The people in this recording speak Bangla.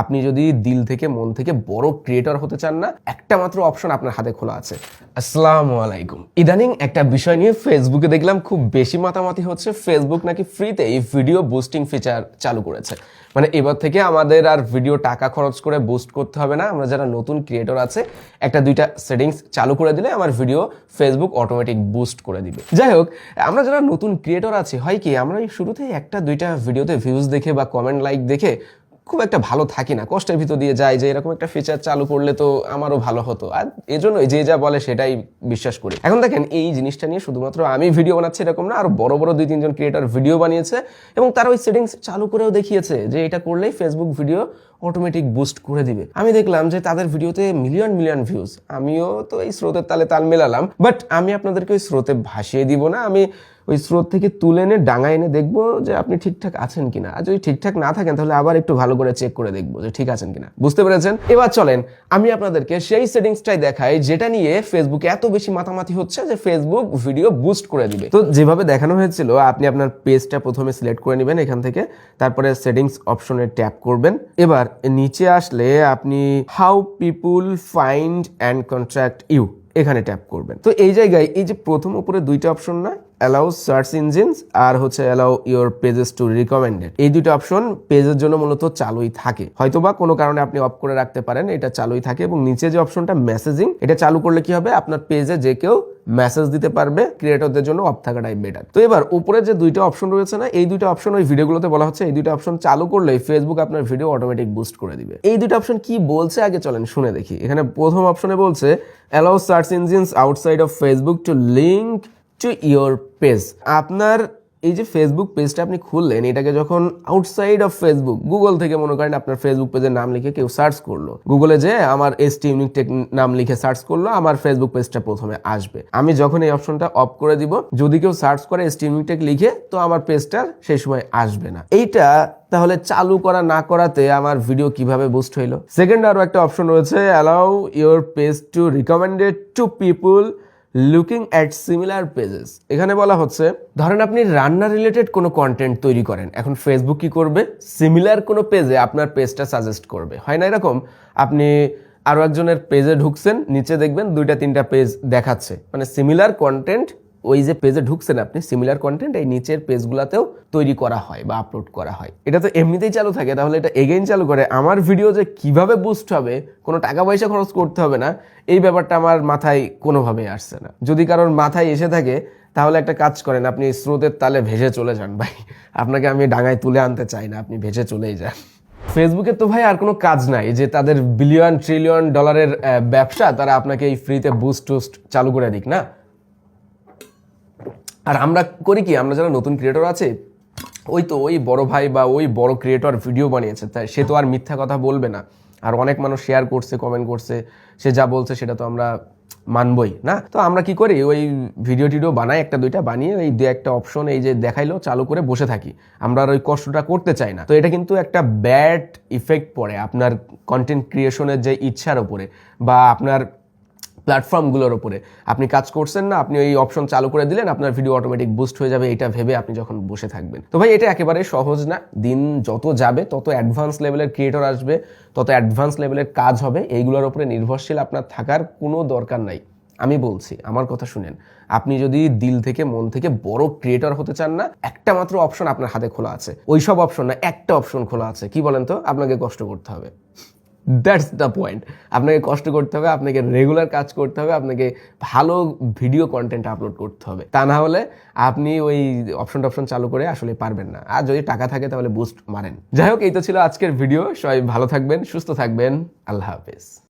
আপনি যদি দিল থেকে, মন থেকে বড় ক্রিয়েটর হতে চান না, একটা মাত্র অপশন আপনার হাতে খোলা আছে। আসসালামু আলাইকুম। ইদানিং একটা বিষয় নিয়ে ফেসবুকে দেখলাম খুব বেশি মাতামাতি হচ্ছে। ফেসবুক নাকি ফ্রিতে এই ভিডিও বুস্টিং ফিচার চালু করেছে। মানে এবার থেকে আমাদের আর ভিডিও টাকা খরচ করে বুস্ট করতে হবে না। আমরা যারা নতুন ক্রিয়েটর আছে, একটা দুইটা সেটিংস চালু করে দিলে আমার ভিডিও ফেসবুক অটোমেটিক বুস্ট করে দিবে। যাই হোক, আমরা যারা নতুন ক্রিয়েটর আছি, হয় কি, আমরা শুরুতেই একটা দুইটা ভিডিওতে ভিউজ দেখে বা কমেন্ট লাইক দেখে খুব একটা ভালো থাকি না। কষ্টের ভিতর দিয়ে যায় যে এরকম একটা ফিচার চালু করলে তো আমারও ভালো হতো। আর এজন্যই যে যা বলে সেটাই বিশ্বাস করি। এখন দেখেন এই জিনিসটা নিয়ে শুধুমাত্র আমি ভিডিও বানাচ্ছি এরকম না, আর বড় বড় দুই, তিনজন ক্রিয়েটার ভিডিও বানিয়েছে এবং তারা ওই সেটিংস চালু করেও দেখিয়েছে যে এটা করলেই ফেসবুক ভিডিও অটোমেটিক বুস্ট করে দিবে। আমি দেখলাম যে তাদের ভিডিওতে মিলিয়ন মিলিয়ন ভিউজ আমিও তো এই স্রোতের তালে তাল মেলালাম। বাট আমি আপনাদেরকে ওই স্রোতে ভাসিয়ে দিব না। আমি ওই স্রোত থেকে তুলে এনে ডাঙা এনে দেখব যে আপনি ঠিকঠাক আছেন কিনা। আর যদি ঠিকঠাক না থাকেন, তাহলে আবার একটু ভালো করে চেক করে দেখব যে ঠিক আছেন কিনা। বুঝতে পেরেছেন? এবার চলেন, আমি আপনাদেরকে সেই সেটিংসটাই দেখাই, যেটা নিয়ে ফেসবুকে এত বেশি মাতামাতি হচ্ছে যে ফেসবুক ভিডিও বুস্ট করে দিবে। তো যেভাবে দেখানো হয়েছিল, আপনি আপনার পেজটা প্রথমে সিলেক্ট করে নেবেন এখান থেকে। তারপরে সেটিংস অপশনে ট্যাপ করবেন। এবার নিচে আসলে আপনি how people find and contract you এখানে ট্যাপ করবেন। তো এই জায়গায় এই যে প্রথম উপরে দুইটা অপশন না অ্যালাউ সার্চ ইঞ্জিনস আর হচ্ছে allow your pages to recommended এই দুটো অপশন পেজের জন্য মূলত চালুই থাকে। হয়তোবা কোনো কারণে আপনি অফ করে রাখতে পারেন, এটা চালুই থাকে এবং নিচে যে অপশনটা মেসেজিং এটা চালু করলে কি হবে? আপনার পেজে যে কেউ মেসেজ দিতে পারবে ক্রিয়েটরদের জন্য অফ থাকাটাই বেটার তো এবার উপরে যে দুইটা অপশন রয়েছে না, এই দুইটা অপশন ওই ভিডিওগুলোতে বলা হচ্ছে, এই দুইটা অপশন চালু করলে ফেসবুক আপনার ভিডিও অটোমেটিক বুস্ট করে দিবে। এই দুইটা অপশন কি বলছে? আগে চলেন শুনে দেখি। এখানে প্রথম অপশনে বলছে allow search engines outside of Facebook to link to your page আপনার এই যে ফেসবুক পেজটা আপনি খুললেন, এটাকে যখন আউটসাইড অফ ফেসবুক গুগল থেকে মনে করেন আপনার ফেসবুক পেজের নাম লিখে কেউ সার্চ করল। গুগলে যে আমার এস টি ইউনিক টেক নাম লিখে সার্চ করল, আমার ফেসবুক পেজটা প্রথমে আসবে। আমি যখন এই অপশনটা অফ করে দিব, যদি কেউ সার্চ করে এস টি ইউনিক টেক লিখে, তো আমার পেজটা সেই সময় আসবে না। এইটা তাহলে চালু করা না করাতে আমার ভিডিও কীভাবে বুস্ট হইল? সেকেন্ড আরও একটা অপশন রয়েছে allow your page to recommended to people looking at similar pages এখানে বলা হচ্ছে, ধরেন আপনি রান্না রিলেটেড কোনো কন্টেন্ট তৈরি করেন। এখন ফেসবুক কি করবে? সিমিলার কোনো পেজে আপনার পেজটা সাজেস্ট করবে। হয় না এরকম? আপনি আরও একজনের পেজে ঢুকছেন, নিচে দেখবেন দুইটা তিনটা পেজ দেখাচ্ছে। মানে সিমিলার কন্টেন্ট ওই যে পেজে ঢুকছেন আপনি সিমিলার কন্টেন্ট এই নিচের পেজগুলোতেও তৈরি করা হয় বা আপলোড করা হয়। এটা তো এমনিতেই চালু থাকে, তাহলে এটা এগেইন চালু করে। আমার ভিডিও যে কীভাবে বুস্ট হবে, কোনো টাকা পয়সা খরচ করতে হবে না, এই ব্যাপারটা আমার মাথায় কোনোভাবেই আসছে না। যদি কারোর মাথায় এসে থাকে, তাহলে একটা কাজ করেন, আপনি স্রোতের তালে ভেসে চলে যান ভাই। আপনাকে আমি ডাঙায় তুলে আনতে চাই না, আপনি ভেসে চলেই যান। ফেসবুকে তো ভাই আর কোনো কাজ নাই যে তাদের বিলিয়ন ট্রিলিয়ন ডলারের ব্যবসা, তারা আপনাকে এই ফ্রিতে বুস্ট টুস্ট চালু করে দিক, না? আর আমরা করি কি, আমরা যারা নতুন ক্রিয়েটর আছে, ওই তো ওই বড় ভাই বা ওই বড় ক্রিয়েটর ভিডিও বানিয়েছে, তাই সে তো আর মিথ্যা কথা বলবে না। আর অনেক মানুষ শেয়ার করছে কমেন্ট করছে, সে যা বলছে সেটা তো আমরা মানবই, না? তো আমরা কি করি, ওই ভিডিও টিডিও বানাই, একটা দুইটা বানিয়ে এই দু একটা অপশন এই যে দেখাইলো, চালু করে বসে থাকি। আমরা আর ওই কষ্টটা করতে চাই না। তো এটা কিন্তু একটা ব্যাড ইফেক্ট পড়ে আপনার কন্টেন্ট ক্রিয়েশনের যে ইচ্ছার উপরে বা আপনার প্ল্যাটফর্মগুলোর উপরে। আপনি কাজ করছেন না, আপনি ওই অপশন চালু করে দিলেন, আপনার ভিডিও অটোমেটিক বুস্ট হয়ে যাবে, এটা ভেবে আপনি যখন বসে থাকবেন। তো ভাই, এটা একেবারে সহজ না। দিন যত যাবে, তত অ্যাডভান্স লেভেলের ক্রিয়েটর আসবে, তত অ্যাডভান্স লেভেলের কাজ হবে। এইগুলোর উপরে নির্ভরশীল আপনার থাকার কোনো দরকার নাই। আমি বলছি, আমার কথা শুনেন। আপনি যদি দিল থেকে মন থেকে বড় ক্রিয়েটর হতে চান না, একটা মাত্র অপশন আপনার হাতে খোলা আছে। ওই সব অপশন না, একটা অপশন খোলা আছে। কি বলেন তো? আপনাকে কষ্ট করতে হবে। দ্যাটস দ্য পয়েন্ট আপনাকে কষ্ট করতে হবে, আপনাকে রেগুলার কাজ করতে হবে, আপনাকে ভালো ভিডিও কন্টেন্ট আপলোড করতে হবে। তা না হলে আপনি ওই অপশন টপশন চালু করে আসলে পারবেন না। আর যদি টাকা থাকে তাহলে বুস্ট মারেন। যাই হোক, এই তো ছিল আজকের ভিডিও সবাই ভালো থাকবেন, সুস্থ থাকবেন। আল্লাহ হাফেজ।